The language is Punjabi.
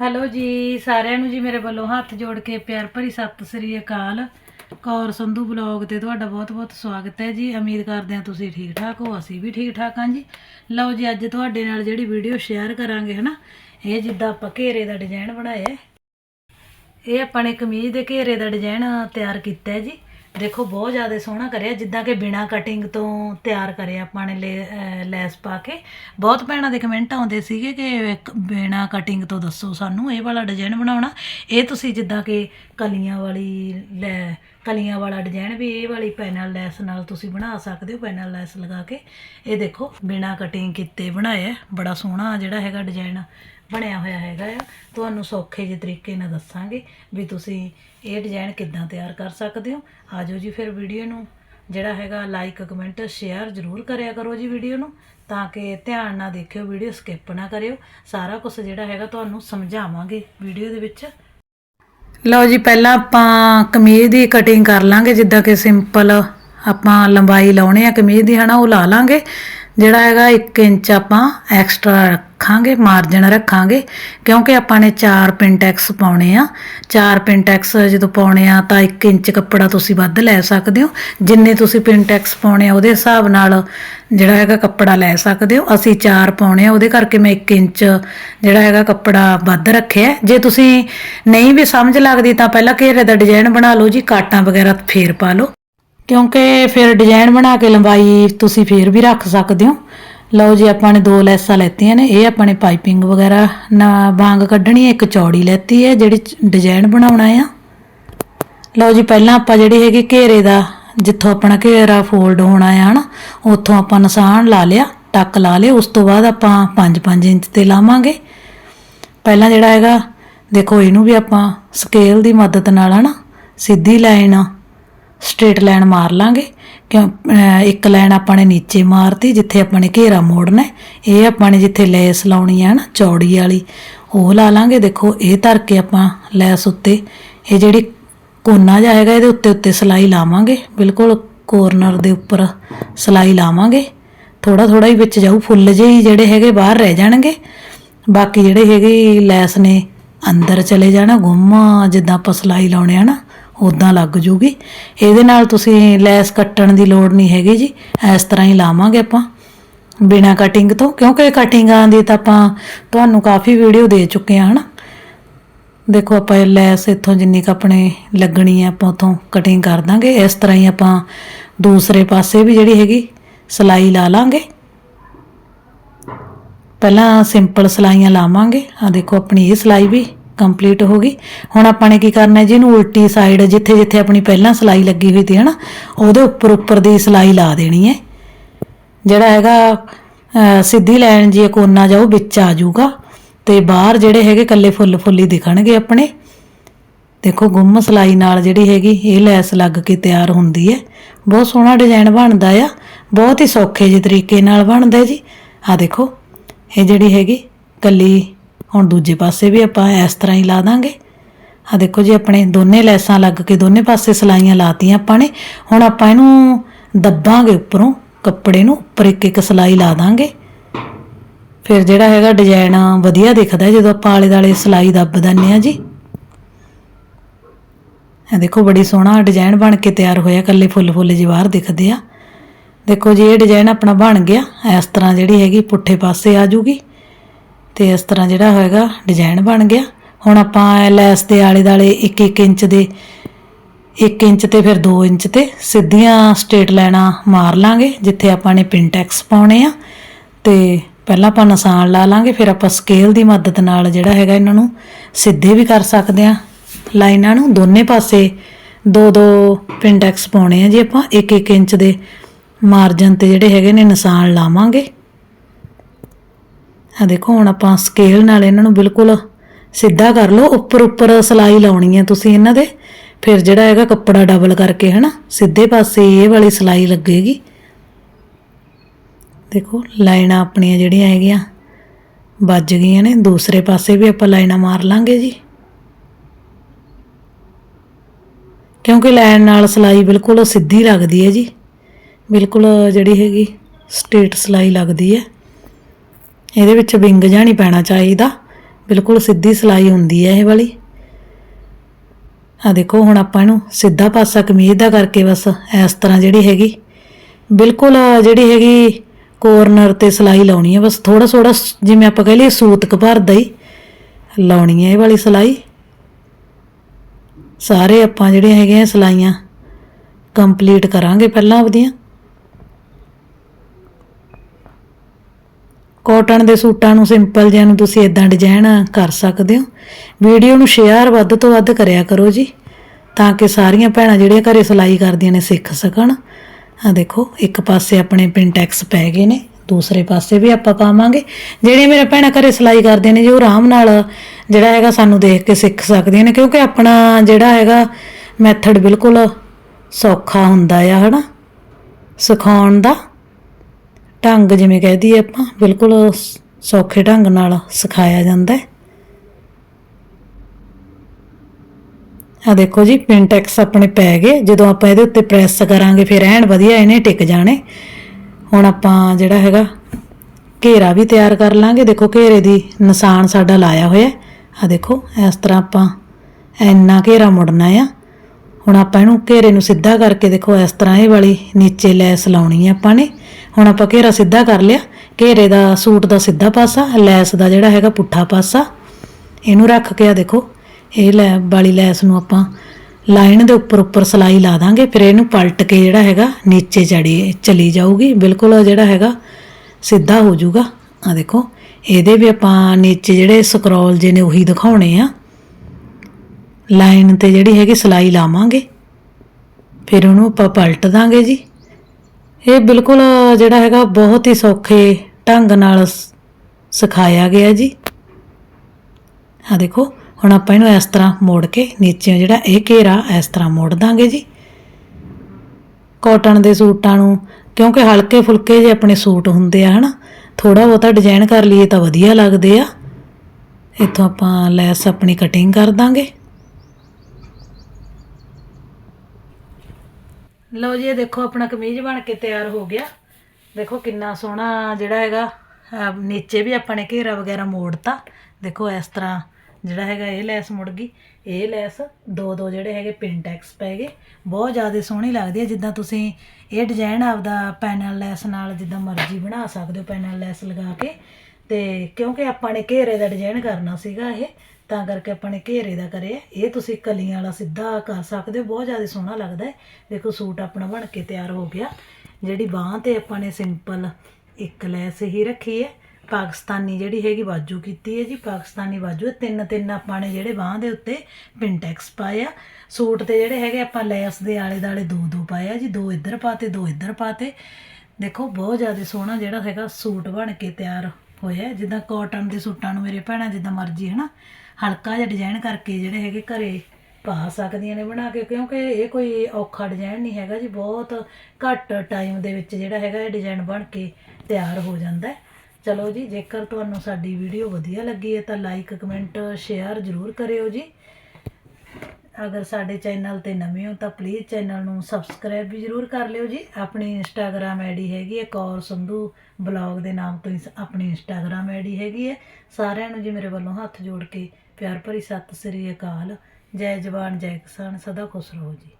ਹੈਲੋ ਜੀ, ਸਾਰਿਆਂ ਨੂੰ ਜੀ ਮੇਰੇ ਵੱਲੋਂ ਹੱਥ ਜੋੜ ਕੇ ਪਿਆਰ ਭਰੀ ਸਤਿ ਸ੍ਰੀ ਅਕਾਲ। ਕੌਰ ਸੰਧੂ ਬਲੌਗ ਤੇ ਤੁਹਾਡਾ ਬਹੁਤ-ਬਹੁਤ ਸਵਾਗਤ ਹੈ ਜੀ। ਉਮੀਦ ਕਰਦੇ ਹਾਂ ਤੁਸੀਂ ਠੀਕ ਠਾਕ ਹੋ, ਅਸੀਂ ਵੀ ਠੀਕ ਠਾਕ ਹਾਂ ਜੀ। ਲਓ ਜੀ, ਅੱਜ ਤੁਹਾਡੇ ਨਾਲ ਜਿਹੜੀ ਵੀਡੀਓ ਸ਼ੇਅਰ ਕਰਾਂਗੇ, ਹਨਾ? ਇਹ ਜਿੱਦਾਂ ਆਪਾਂ ਘੇਰੇ ਦਾ ਡਿਜ਼ਾਈਨ ਬਣਾਇਆ ਇਹ ਆਪਾਂ ਨੇ ਕਮੀਜ਼ ਦੇ ਘੇਰੇ ਦਾ ਡਿਜ਼ਾਈਨ ਤਿਆਰ ਕੀਤਾ ਹੈ ਜੀ। ਦੇਖੋ, ਬਹੁਤ ਜ਼ਿਆਦਾ ਸੋਹਣਾ ਕਰਿਆ, ਜਿੱਦਾਂ ਕਿ ਬਿਨਾ ਕਟਿੰਗ ਤੋਂ ਤਿਆਰ ਕਰਿਆ ਆਪਾਂ ਨੇ ਲੈ- ਲੈਸ ਪਾ ਕੇ। ਬਹੁਤ ਭੈਣਾਂ ਦੇ ਕਮੈਂਟ ਆਉਂਦੇ ਸੀਗੇ ਕਿ ਬਿਨਾ ਕਟਿੰਗ ਤੋਂ ਦੱਸੋ ਸਾਨੂੰ ਇਹ ਵਾਲਾ ਡਿਜ਼ਾਈਨ ਬਣਾਉਣਾ। ਇਹ ਤੁਸੀਂ ਜਿੱਦਾਂ ਕਿ ਕਲੀਆਂ ਵਾਲੀ ਲੈ, ਕਲੀਆਂ ਵਾਲਾ ਡਿਜ਼ਾਈਨ ਵੀ ਇਹ ਵਾਲੀ ਪੈਨਲ ਲੈਸ ਨਾਲ ਤੁਸੀਂ ਬਣਾ ਸਕਦੇ ਹੋ, ਪੈਨਲ ਲੈਸ ਲਗਾ ਕੇ। ਇਹ ਦੇਖੋ, ਬਿਨਾ ਕਟਿੰਗ ਕੀਤੇ ਬਣਾਇਆ। ਬੜਾ ਸੋਹਣਾ ਜਿਹੜਾ ਹੈਗਾ ਡਿਜ਼ਾਈਨ ਬਣਿਆ ਹੋਇਆ ਹੈਗਾ ਆ। ਤੁਹਾਨੂੰ ਸੌਖੇ ਜਿਹੇ ਤਰੀਕੇ ਨਾਲ ਦੱਸਾਂਗੇ ਵੀ ਤੁਸੀਂ ਇਹ ਡਿਜ਼ਾਈਨ ਕਿੱਦਾਂ ਤਿਆਰ ਕਰ ਸਕਦੇ ਹੋ। ਆਜੋ ਜੀ ਫਿਰ ਵੀਡੀਓ ਨੂੰ। ਜਿਹੜਾ ਹੈਗਾ ਲਾਈਕ ਕਮੈਂਟ ਸ਼ੇਅਰ ਜ਼ਰੂਰ ਕਰਿਆ ਕਰੋ ਜੀ ਵੀਡੀਓ ਨੂੰ, ਤਾਂ ਕਿ ਧਿਆਨ ਨਾਲ ਦੇਖਿਓ, ਵੀਡੀਓ ਸਕਿਪ ਨਾ ਕਰਿਓ। ਸਾਰਾ ਕੁਝ ਜਿਹੜਾ ਹੈਗਾ ਤੁਹਾਨੂੰ ਸਮਝਾਵਾਂਗੇ ਵੀਡੀਓ ਦੇ ਵਿੱਚ। ਲਓ ਜੀ, ਪਹਿਲਾਂ ਆਪਾਂ ਕਮੀਜ਼ ਦੀ ਕਟਿੰਗ ਕਰ ਲਾਂਗੇ, ਜਿੱਦਾਂ ਕਿ ਸਿੰਪਲ ਆਪਾਂ ਲੰਬਾਈ ਲਾਉਣੇ ਆ ਕਮੀਜ਼ ਦੀ, ਹਨਾ, ਉਹ ਲਾ ਲਾਂਗੇ। ਜਿਹੜਾ ਹੈਗਾ 1 ਇੰਚ ਆਪਾਂ ਐਕਸਟਰਾ ਰੱਖਾਂਗੇ ਮਾਰਜਨ ਰੱਖਾਂਗੇ, ਕਿਉਂਕਿ ਆਪਾਂ ਨੇ 4 ਪਿੰਟੈਕਸ ਪਾਉਣੇ ਆ। 4 ਪਿੰਟੈਕਸ ਜਦੋਂ ਪਾਉਣੇ ਆ ਤਾਂ 1 ਇੰਚ ਕੱਪੜਾ ਤੁਸੀਂ ਵੱਧ ਲੈ ਸਕਦੇ ਹੋ। ਜਿੰਨੇ ਤੁਸੀਂ ਪਿੰਟੈਕਸ ਪਾਉਣੇ ਆ ਉਹਦੇ ਹਿਸਾਬ ਨਾਲ ਜਿਹੜਾ ਹੈਗਾ ਕੱਪੜਾ ਲੈ ਸਕਦੇ ਹੋ। ਅਸੀਂ 4 ਪਾਉਣੇ ਆ, ਉਹਦੇ ਕਰਕੇ ਮੈਂ 1 ਇੰਚ ਜਿਹੜਾ ਹੈਗਾ ਕੱਪੜਾ ਵੱਧ ਰੱਖਿਆ। ਜੇ ਤੁਸੀਂ ਨਹੀਂ ਵੀ ਸਮਝ ਲੱਗਦੀ ਤਾਂ ਪਹਿਲਾਂ ਘੇਰੇ ਦਾ ਡਿਜ਼ਾਈਨ ਬਣਾ ਲਓ ਜੀ, ਕਾਟਾਂ ਵਗੈਰਾ ਫੇਰ ਪਾ ਲਓ। ਕਿਉਂਕਿ ਫਿਰ ਡਿਜ਼ਾਈਨ ਬਣਾ ਕੇ ਲੰਬਾਈ ਤੁਸੀਂ ਫੇਰ ਵੀ ਰੱਖ ਸਕਦੇ ਹੋ। ਲਓ ਜੀ, ਆਪਾਂ ਨੇ ਦੋ ਲੈਸਾਂ ਲੈਤੀਆਂ ਨੇ। ਇਹ ਆਪਾਂ ਨੇ ਪਾਈਪਿੰਗ ਵਗੈਰਾ ਨਾ ਵਾਂਗ ਕੱਢਣੀ ਹੈ, ਇੱਕ ਚੌੜੀ ਲੈਤੀ ਹੈ, ਜਿਹੜੀ ਡਿਜ਼ਾਈਨ ਬਣਾਉਣਾ ਆ। ਲਓ ਜੀ, ਪਹਿਲਾਂ ਆਪਾਂ ਜਿਹੜੀ ਹੈਗੀ ਘੇਰੇ ਦਾ, ਜਿੱਥੋਂ ਆਪਣਾ ਘੇਰਾ ਫੋਲਡ ਹੋਣਾ ਆ, ਹਨਾ, ਉੱਥੋਂ ਆਪਾਂ ਨਿਸ਼ਾਨ ਲਾ ਲਿਆ, ਟੱਕ ਲਾ ਲਿਆ, ਉਸ ਤੋਂ ਬਾਅਦ ਆਪਾਂ 5-5 ਇੰਚ ਤੇ ਲਾਵਾਂਗੇ। ਪਹਿਲਾਂ ਜਿਹੜਾ ਹੈਗਾ, ਦੇਖੋ, ਇਹਨੂੰ ਵੀ ਆਪਾਂ ਸਕੇਲ ਦੀ ਮਦਦ ਨਾਲ, ਹਨਾ, ਸਿੱਧੀ ਲਾਈਨ ਸਟ੍ਰੇਟ ਲਾਈਨ ਮਾਰ ਲਾਂਗੇ। ਇੱਕ ਲਾਈਨ ਆਪਾਂ ਨੇ ਨੀਚੇ ਮਾਰਤੀ, ਜਿੱਥੇ ਆਪਾਂ ਨੇ ਘੇਰਾ ਮੋੜਨਾ ਇਹ ਆਪਾਂ ਨੇ ਜਿੱਥੇ ਲੈਸ ਲਾਉਣੀ ਹੈ ਨਾ, ਚੌੜੀ ਵਾਲੀ, ਉਹ ਲਾ ਲਾਂਗੇ। ਦੇਖੋ, ਇਹ ਧਰ ਕੇ ਆਪਾਂ ਲੈਸ ਉੱਤੇ, ਇਹ ਜਿਹੜੀ ਕੋਨਾ ਜਿਹਾ ਹੈਗਾ, ਇਹਦੇ ਉੱਤੇ ਉੱਤੇ ਸਲਾਈ ਲਾਵਾਂਗੇ। ਬਿਲਕੁਲ ਕੋਰਨਰ ਦੇ ਉੱਪਰ ਸਲਾਈ ਲਾਵਾਂਗੇ। ਥੋੜਾ ਥੋੜਾ ਹੀ ਵਿੱਚ ਜਾਊ, ਫੁੱਲ ਜਿਹੇ ਜਿਹੜੇ ਹੈਗੇ, ਬਾਹਰ ਰਹਿ ਜਾਣਗੇ। ਬਾਕੀ ਜਿਹੜੇ ਹੈਗੇ ਲੈਸ ਨੇ, ਅੰਦਰ ਚਲੇ ਜਾਣਾ, ਗੁੰਮ, ਜਿੱਦਾਂ ਆਪਾਂ ਸਲਾਈ ਲਾਉਣੇ ਆ ਨਾ। ਉਦਾਂ ਲੱਗ ਜੂਗੀ। ਇਹਦੇ ਨਾਲ ਤੁਸੀਂ ਲੈਸ ਕੱਟਣ ਦੀ ਲੋੜ ਨਹੀਂ ਹੈਗੀ ਜੀ। ਇਸ ਤਰ੍ਹਾਂ ਹੀ ਲਾਵਾਂਗੇ ਆਪਾਂ। ਬਿਨਾ ਕਟਿੰਗ ਤੋਂ। ਕਿਉਂਕਿ ਕਟਿੰਗਾਂ ਦੀ ਤਾਂ ਆਪਾਂ ਤੁਹਾਨੂੰ ਕਾਫੀ ਵੀਡੀਓ ਦੇ ਚੁੱਕੇ ਆ ਹਨਾ? ਦੇਖੋ ਆਪਾਂ ਇਹ ਲੈਸ ਇੱਥੋਂ ਜਿੰਨੀ ਕ ਆਪਣੇ ਲੱਗਣੀ ਹੈ, ਆਪਾਂ ਉਥੋਂ ਕਟਿੰਗ ਕਰ ਦਾਂਗੇ। ਇਸ ਤਰ੍ਹਾਂ ਹੀ ਆਪਾਂ ਦੂਸਰੇ ਪਾਸੇ ਵੀ ਜਿਹੜੀ ਹੈਗੀ ਸਲਾਈ ਲਾ ਲਾਂਗੇ। ਪਹਿਲਾਂ ਸਿੰਪਲ ਸਲਾਈਆਂ ਲਾਵਾਂਗੇ। ਆ ਦੇਖੋ ਆਪਣੀ ਇਹ ਸਲਾਈ ਵੀ ਕੰਪਲੀਟ ਹੋ ਗਈ। ਹੁਣ ਆਪਾਂ ਨੇ ਕੀ ਕਰਨਾ ਹੈ ਜੀ, ਇਹਨੂੰ ਉਲਟੀ ਸਾਈਡ ਜਿੱਥੇ ਜਿੱਥੇ ਆਪਣੀ ਪਹਿਲਾਂ ਸਲਾਈ ਲੱਗੀ ਹੋਈ ਸੀ ਹਨਾ, ਉਹਦੇ ਉੱਪਰ ਉੱਪਰ ਦੀ ਸਲਾਈ ਲਾ ਦੇਣੀ ਹੈ। ਜਿਹੜਾ ਹੈਗਾ ਸਿੱਧੀ ਲਾਈਨ ਜੀ ਕੋਨਾ ਜਾਓ ਵਿੱਚ ਆ ਜਾਊਗਾ, ਤੇ ਬਾਹਰ ਜਿਹੜੇ ਹੈਗੇ ਕੱਲੇ ਫੁੱਲ ਫੁੱਲੀ ਦਿਖਣਗੇ ਆਪਣੇ। ਦੇਖੋ, ਗੁੰਮ ਸਲਾਈ ਨਾਲ ਜਿਹੜੀ ਹੈਗੀ, ਇਹ ਲੈਸ ਲੱਗ ਕੇ ਤਿਆਰ ਹੁੰਦੀ ਹੈ। ਬਹੁਤ ਸੋਹਣਾ ਡਿਜ਼ਾਈਨ ਬਣਦਾ ਆ, ਬਹੁਤ ਹੀ ਸੌਖੇ ਜਿਹੇ ਤਰੀਕੇ ਨਾਲ ਬਣਦਾ ਜੀ। ਆ ਦੇਖੋ, ਇਹ ਜਿਹੜੀ ਹੈਗੀ ਕੱਲੀ ਹੁਣ ਦੂਜੇ ਪਾਸੇ ਵੀ ਆਪਾਂ ਇਸ ਤਰ੍ਹਾਂ ਹੀ ਲਾ ਦਾਂਗੇ। ਆ ਦੇਖੋ ਜੀ, ਆਪਣੇ ਦੋਨੇ ਲੈਸਾਂ ਲੱਗ ਕੇ ਦੋਨੇ ਪਾਸੇ ਸਲਾਈਆਂ ਲਾਤੀਆਂ ਆਪਾਂ ਨੇ। ਹੁਣ ਆਪਾਂ ਇਹਨੂੰ ਦੱਬਾਂਗੇ ਉੱਪਰੋਂ, ਕੱਪੜੇ ਨੂੰ ਉੱਪਰ ਇੱਕ ਇੱਕ ਸਲਾਈ ਲਾ ਦਾਂਗੇ। ਫਿਰ ਜਿਹੜਾ ਹੈਗਾ ਡਿਜ਼ਾਈਨ ਵਧੀਆ ਦਿਖਦਾ ਜਦੋਂ ਆਪਾਂ ਆਲੇ ਦਾਲੇ ਸਲਾਈ ਦੱਬ ਦਿੰਦੇ ਆ ਜੀ। ਇਹ ਦੇਖੋ ਬੜੀ ਸੋਹਣਾ ਡਿਜ਼ਾਈਨ ਬਣ ਕੇ ਤਿਆਰ ਹੋਇਆ ਕੱਲੇ ਫੁੱਲ ਫੁੱਲ ਜਿਹੇ ਬਾਹਰ ਦਿਖਦੇ ਆ। ਦੇਖੋ ਜੀ, ਇਹ ਡਿਜ਼ਾਈਨ ਆਪਣਾ ਬਣ ਗਿਆ। ਇਸ ਤਰ੍ਹਾਂ ਜਿਹੜੀ ਹੈਗੀ ਪੁੱਠੇ ਪਾਸੇ ਆ ਜੂਗੀ ਤੇ ਇਸ ਤਰ੍ਹਾਂ ਜਿਹੜਾ ਹੋਏਗਾ ਡਿਜ਼ਾਈਨ ਬਣ ਗਿਆ। ਹੁਣ ਆਪਾਂ ਲੈਸ ਦੇ ਆਲੇ ਦਾਲੇ 1-1 ਇੰਚ ਦੇ 1 ਇੰਚ ਤੇ ਫਿਰ 2 ਇੰਚ ਤੇ ਸਿੱਧੀਆਂ ਸਟੇਟ ਲਾਈਨਾਂ ਮਾਰ ਲਾਂਗੇ, ਜਿੱਥੇ ਆਪਾਂ ਨੇ ਪਿੰਟੈਕਸ ਪਾਉਣੇ ਆ। ਤੇ ਪਹਿਲਾਂ ਆਪਾਂ ਨਿਸ਼ਾਨ ਲਾ ਲਾਂਗੇ, ਫਿਰ ਆਪਾਂ ਸਕੇਲ ਦੀ ਮਦਦ ਨਾਲ ਜਿਹੜਾ ਹੈਗਾ ਇਹਨਾਂ ਨੂੰ ਸਿੱਧੇ ਵੀ ਕਰ ਸਕਦੇ ਆ। ਲਾਈਨਾਂ ਨੂੰ ਦੋਨੇ ਪਾਸੇ ਦੋ ਦੋ ਪਿੰਟੈਕਸ ਪਾਉਣੇ ਆ ਜੀ ਆਪਾਂ 1-1 ਇੰਚ ਦੇ ਮਾਰਜਨ ਤੇ ਜਿਹੜੇ ਹੈਗੇ ਨੇ ਨਿਸ਼ਾਨ ਲਾਵਾਂਗੇ। ਆ ਦੇਖੋ, ਹੁਣ ਆਪਾਂ ਸਕੇਲ ਨਾਲ ਇਹਨਾਂ ਨੂੰ ਬਿਲਕੁਲ ਸਿੱਧਾ ਕਰ ਲਓ, ਉੱਪਰ ਉੱਪਰ ਸਲਾਈ ਲਾਉਣੀ ਹੈ ਤੁਸੀਂ ਇਹਨਾਂ ਦੇ। ਫਿਰ ਜਿਹੜਾ ਹੈਗਾ ਕੱਪੜਾ ਡਬਲ ਕਰਕੇ, ਹਨਾ, ਸਿੱਧੇ ਪਾਸੇ ਇਹ ਵਾਲੀ ਸਲਾਈ ਲੱਗੇਗੀ। ਦੇਖੋ, ਲਾਈਨਾਂ ਆਪਣੀਆਂ ਜਿਹੜੀਆਂ ਹੈਗੀਆਂ ਵੱਜ ਗਈਆਂ ਨੇ, ਦੂਸਰੇ ਪਾਸੇ ਵੀ ਆਪਾਂ ਲਾਈਨਾਂ ਮਾਰ ਲਾਂਗੇ ਜੀ। ਕਿਉਂਕਿ ਲਾਈਨ ਨਾਲ ਸਲਾਈ ਬਿਲਕੁਲ ਸਿੱਧੀ ਲੱਗਦੀ ਹੈ ਜੀ। ਬਿਲਕੁਲ ਜਿਹੜੀ ਹੈਗੀ ਸਟੇਟ ਸਲਾਈ ਲੱਗਦੀ ਹੈ। ਇਹਦੇ ਵਿੱਚ ਵਿੰਗ ਜਾਂ ਨਹੀਂ ਪੈਣਾ ਚਾਹੀਦਾ। ਬਿਲਕੁਲ ਸਿੱਧੀ ਸਿਲਾਈ ਹੁੰਦੀ ਹੈ ਇਹ ਵਾਲੀ। ਆ ਦੇਖੋ, ਹੁਣ ਆਪਾਂ ਇਹਨੂੰ ਸਿੱਧਾ ਪਾਸਾ ਕਮੀਜ਼ ਦਾ ਕਰਕੇ ਬਸ ਇਸ ਤਰ੍ਹਾਂ ਜਿਹੜੀ ਹੈਗੀ, ਬਿਲਕੁਲ ਜਿਹੜੀ ਹੈਗੀ ਕੋਰਨਰ ਤੇ ਸਿਲਾਈ ਲਾਉਣੀ ਹੈ। ਬਸ ਥੋੜਾ ਥੋੜਾ ਜਿਵੇਂ ਆਪਾਂ ਕਹ ਲਈਏ ਸੂਤਕ ਭਰਦਾ ਹੀ ਲਾਉਣੀ ਹੈ ਇਹ ਵਾਲੀ ਸਿਲਾਈ। ਸਾਰੇ ਆਪਾਂ ਜਿਹੜੀਆਂ ਹੈਗੀਆਂ ਸਿਲਾਈਆਂ ਕੰਪਲੀਟ ਕਰਾਂਗੇ ਪਹਿਲਾਂ ਆਪਦੀਆਂ। ਕਾਟਨ ਦੇ ਸੂਟਾਂ ਨੂੰ ਸਿੰਪਲ ਜਿਹਾ ਨੂੰ ਤੁਸੀਂ ਇਦਾਂ ਡਿਜ਼ਾਈਨ ਕਰ ਸਕਦੇ ਹੋ। ਵੀਡੀਓ ਨੂੰ ਸ਼ੇਅਰ ਵੱਧ ਤੋਂ ਵੱਧ ਕਰਿਆ ਕਰੋ ਜੀ, ਤਾਂ ਕਿ ਸਾਰੀਆਂ ਭੈਣਾਂ ਜਿਹੜੀਆਂ ਘਰੇ ਸਿਲਾਈ ਕਰਦੀਆਂ ਨੇ ਸਿੱਖ ਸਕਣ। ਆ ਦੇਖੋ, ਇੱਕ ਪਾਸੇ ਆਪਣੇ ਪਿੰਟੈਕਸ ਪੈ ਗਏ ਨੇ, ਦੂਸਰੇ ਪਾਸੇ ਵੀ ਆਪਾਂ ਪਾਵਾਂਗੇ। ਜਿਹੜੀਆਂ ਮੇਰੇ ਭੈਣਾਂ ਘਰੇ ਸਿਲਾਈ ਕਰਦੀਆਂ ਨੇ, ਜੀ ਉਹ ਆਰਾਮ ਨਾਲ ਜਿਹੜਾ ਹੈਗਾ ਸਾਨੂੰ ਦੇਖ ਕੇ ਸਿੱਖ ਸਕਦੀਆਂ ਨੇ, ਕਿਉਂਕਿ ਆਪਣਾ ਜਿਹੜਾ ਹੈਗਾ ਮੈਥਡ ਬਿਲਕੁਲ ਸੌਖਾ ਹੁੰਦਾ ਆ, ਹਨਾ? ਸਿਖਾਉਣ ਦਾ। ਢੰਗ ਜਿਵੇਂ ਕਹਿ ਦਈਏ ਆਪਾਂ, ਬਿਲਕੁਲ ਸੌਖੇ ਢੰਗ ਨਾਲ ਸਿਖਾਇਆ ਜਾਂਦਾ ਹੈ। ਆ ਦੇਖੋ ਜੀ ਪਿੰਟੈਕਸ ਆਪਣੇ ਪੈ ਗਏ। ਜਦੋਂ ਆਪਾਂ ਇਹਦੇ ਉੱਤੇ ਪ੍ਰੈਸ ਕਰਾਂਗੇ, ਫਿਰ ਐਨ ਵਧੀਆ ਇਹਨੇ ਟਿਕ ਜਾਣੇ। ਹੁਣ ਆਪਾਂ ਜਿਹੜਾ ਹੈਗਾ, ਘੇਰਾ ਵੀ ਤਿਆਰ ਕਰ ਲਾਂਗੇ। ਦੇਖੋ, ਘੇਰੇ ਦੀ ਨਿਸ਼ਾਨ ਸਾਡਾ ਲਾਇਆ ਹੋਇਆ ਆ ਦੇਖੋ, ਇਸ ਤਰ੍ਹਾਂ ਆਪਾਂ ਇੰਨਾ ਘੇਰਾ ਮੁੜਨਾ ਆ। ਹੁਣ ਆਪਾਂ ਇਹਨੂੰ ਘੇਰੇ ਨੂੰ ਸਿੱਧਾ ਕਰਕੇ ਦੇਖੋ, ਇਸ ਤਰ੍ਹਾਂ ਇਹ ਵਾਲੀ ਨੀਚੇ ਲੈਸ ਲਾਉਣੀ ਹੈ ਆਪਾਂ ਨੇ। ਹੁਣ ਆਪਾਂ ਘੇਰਾ ਸਿੱਧਾ ਕਰ ਲਿਆ। ਘੇਰੇ ਦਾ ਸੂਟ ਦਾ ਸਿੱਧਾ ਪਾਸਾ, ਲੈਸ ਦਾ ਜਿਹੜਾ ਹੈਗਾ ਪੁੱਠਾ ਪਾਸਾ। ਇਹਨੂੰ ਰੱਖ ਕੇ ਆ ਦੇਖੋ, ਇਹ ਲੈ, ਵਾਲੀ ਲੈਸ ਨੂੰ ਆਪਾਂ ਲਾਈਨ ਦੇ ਉੱਪਰ ਉੱਪਰ ਸਲਾਈ ਲਾ ਦਾਂਗੇ। ਫਿਰ ਇਹਨੂੰ ਪਲਟ ਕੇ ਜਿਹੜਾ ਹੈਗਾ ਨੀਚੇ ਚੜੀ ਚਲੀ ਜਾਊਗੀ। ਬਿਲਕੁਲ ਜਿਹੜਾ ਹੈਗਾ ਸਿੱਧਾ ਹੋ ਜਾਊਗਾ। ਆ ਦੇਖੋ, ਇਹਦੇ ਵੀ ਆਪਾਂ ਨੀਚੇ ਜਿਹੜੇ ਸਕਰੋਲ ਜੇ ਨੇ ਉਹੀ ਦਿਖਾਉਣੇ ਆ। ਲਾਈਨ ਤੇ ਜਿਹੜੀ ਹੈਗੀ ਸਲਾਈ ਲਾਵਾਂਗੇ। ਫਿਰ ਉਹਨੂੰ ਆਪਾਂ ਪਲਟ ਦਾਂਗੇ ਜੀ। ਇਹ ਬਿਲਕੁਲ ਜਿਹੜਾ ਹੈਗਾ ਬਹੁਤ ਹੀ ਸੌਖੇ ਢੰਗ ਨਾਲ ਸਿਖਾਇਆ ਗਿਆ ਜੀ। ਆ ਦੇਖੋ, ਹੁਣ ਆਪਾਂ ਇਹਨੂੰ ਇਸ ਤਰ੍ਹਾਂ ਮੋੜ ਕੇ ਨੀਚੇ ਜਿਹੜਾ ਇਹ ਘੇਰਾ, ਇਸ ਤਰ੍ਹਾਂ ਮੋੜ ਦਾਂਗੇ ਜੀ। ਕਾਟਨ ਦੇ ਸੂਟਾਂ ਨੂੰ, ਕਿਉਂਕਿ ਹਲਕੇ ਫੁਲਕੇ ਜੇ ਆਪਣੇ ਸੂਟ ਹੁੰਦੇ ਆ, ਹਨਾ ਥੋੜਾ ਬਹੁਤਾ ਡਿਜ਼ਾਈਨ ਕਰ ਲਈਏ ਤਾਂ ਵਧੀਆ ਲੱਗਦੇ ਆ। ਇੱਥੋਂ ਆਪਾਂ ਲੈਸ ਆਪਣੀ ਕਟਿੰਗ ਕਰ ਦਾਂਗੇ। ਲਓ ਜੀ, ਇਹ ਦੇਖੋ ਆਪਣਾ ਕਮੀਜ਼ ਬਣ ਕੇ ਤਿਆਰ ਹੋ ਗਿਆ। ਦੇਖੋ ਕਿੰਨਾ ਸੋਹਣਾ ਜਿਹੜਾ ਹੈਗਾ ਨੀਚੇ ਵੀ ਆਪਾਂ ਨੇ ਘੇਰਾ ਵਗੈਰਾ ਮੋੜਤਾ। ਦੇਖੋ ਇਸ ਤਰ੍ਹਾਂ ਜਿਹੜਾ ਹੈਗਾ ਇਹ ਲੈਸ ਮੁੜ ਗਈ। ਇਹ ਲੈਸ ਦੋ ਦੋ ਜਿਹੜੇ ਹੈਗੇ ਪਿੰਟੈਕਸ ਪੈ ਗਏ। ਬਹੁਤ ਜ਼ਿਆਦਾ ਸੋਹਣੀ ਲੱਗਦੀ ਹੈ। ਜਿੱਦਾਂ ਤੁਸੀਂ ਇਹ ਡਿਜ਼ਾਈਨ ਆਪਦਾ ਪੈਨਲ ਲੈਸ ਨਾਲ ਜਿੱਦਾਂ ਮਰਜ਼ੀ ਬਣਾ ਸਕਦੇ ਹੋ, ਪੈਨਲ ਲੈਸ ਲਗਾ ਕੇ। ਤੇ ਕਿਉਂਕਿ ਆਪਾਂ ਨੇ ਘੇਰੇ ਦਾ ਡਿਜ਼ਾਈਨ ਕਰਨਾ ਸੀਗਾ ਇਹ, ਤਾਂ ਕਰਕੇ ਆਪਾਂ ਨੇ ਘੇਰੇ ਦਾ ਕਰਿਆ। ਇਹ ਤੁਸੀਂ ਕਲੀਆਂ ਵਾਲਾ ਸਿੱਧਾ ਕਰ ਸਕਦੇ ਹੋ, ਬਹੁਤ ਜ਼ਿਆਦਾ ਸੋਹਣਾ ਲੱਗਦਾ ਹੈ। ਦੇਖੋ ਸੂਟ ਆਪਣਾ ਬਣ ਕੇ ਤਿਆਰ ਹੋ ਗਿਆ। ਜਿਹੜੀ ਬਾਹ ਤੇ ਆਪਾਂ ਨੇ ਸਿੰਪਲ ਇੱਕ ਲੈਸ ਹੀ ਰੱਖੀ ਹੈ। ਪਾਕਿਸਤਾਨੀ ਜਿਹੜੀ ਹੈਗੀ ਬਾਜੂ ਕੀਤੀ ਹੈ ਜੀ, ਪਾਕਿਸਤਾਨੀ ਬਾਜੂ ਤਿੰਨ ਤਿੰਨ ਆਪਾਂ ਨੇ ਜਿਹੜੇ ਬਾਹ ਦੇ ਉੱਤੇ ਪਿੰਟੈਕਸ ਪਾਏ ਆ ਸੂਟ ਤੇ ਜਿਹੜੇ ਹੈਗੇ ਆਪਾਂ ਲੈਸ ਦੇ ਆਲੇ ਦਾਲੇ ਦੋ ਦੋ ਪਾਇਆ ਜੀ, ਦੋ ਇੱਧਰ ਪਾਤੇ, ਦੋ ਇੱਧਰ ਪਾਤੇ। ਦੇਖੋ ਬਹੁਤ ਜ਼ਿਆਦਾ ਸੋਹਣਾ ਜਿਹੜਾ ਹੈਗਾ ਸੂਟ ਬਣ ਕੇ ਤਿਆਰ ਹੋਇਆ ਜਿੱਦਾਂ ਕਾਟਨ ਦੇ ਸੂਟਾਂ ਨੂੰ ਮੇਰੇ ਭੈਣਾਂ ਜਿੱਦਾਂ ਮਰਜ਼ੀ, ਹਨਾ? ਹਲਕਾ ਜਿਹਾ ਡਿਜ਼ਾਈਨ ਕਰਕੇ ਜਿਹੜੇ ਹੈਗੇ ਘਰੇ ਪਾ ਸਕਦੀਆਂ ਨੇ ਬਣਾ ਕੇ, ਕਿਉਂਕਿ ਇਹ ਕੋਈ ਔਖਾ ਡਿਜ਼ਾਈਨ ਨਹੀਂ ਹੈਗਾ ਜੀ। ਬਹੁਤ ਘੱਟ ਟਾਈਮ ਦੇ ਵਿੱਚ ਜਿਹੜਾ ਹੈਗਾ ਇਹ ਡਿਜ਼ਾਈਨ ਬਣ ਕੇ ਤਿਆਰ ਹੋ ਜਾਂਦਾ ਹੈ। ਚਲੋ ਜੀ, ਜੇਕਰ ਤੁਹਾਨੂੰ ਸਾਡੀ ਵੀਡੀਓ ਵਧੀਆ ਲੱਗੀ ਹੈ ਤਾਂ ਲਾਈਕ ਕਮੈਂਟ ਸ਼ੇਅਰ ਜ਼ਰੂਰ ਕਰਿਓ ਜੀ। ਅਗਰ ਸਾਡੇ ਚੈਨਲ ਤੇ ਨਵੇਂ ਹੋ ਤਾਂ ਪਲੀਜ਼ ਚੈਨਲ ਨੂੰ ਸਬਸਕ੍ਰਾਈਬ ਵੀ ਜ਼ਰੂਰ ਕਰ ਲਿਓ ਜੀ। ਆਪਣੀ ਇੰਸਟਾਗ੍ਰam ਆਈਡੀ ਹੈਗੀ ਹੈ ਕੌਰ ਸੰਧੂ ਬਲੌਗ ਦੇ ਨਾਮ ਤੋਂ ਹੀ ਸ- ਆਪਣੀ ਇੰਸਟਾਗ੍ਰam ਆਈਡੀ ਹੈਗੀ ਹੈ। ਸਾਰਿਆਂ ਨੂੰ ਜੀ ਮੇਰੇ ਵੱਲੋਂ ਹੱਥ ਜੋੜ ਕੇ ਪਿਆਰ ਭਰੀ ਸਤਿ ਸ੍ਰੀ ਅਕਾਲ। ਜੈ ਜਵਾਨ, ਜੈ ਕਿਸਾਨ, ਸਦਾ ਖੁਸ਼ ਰਹੋ ਜੀ।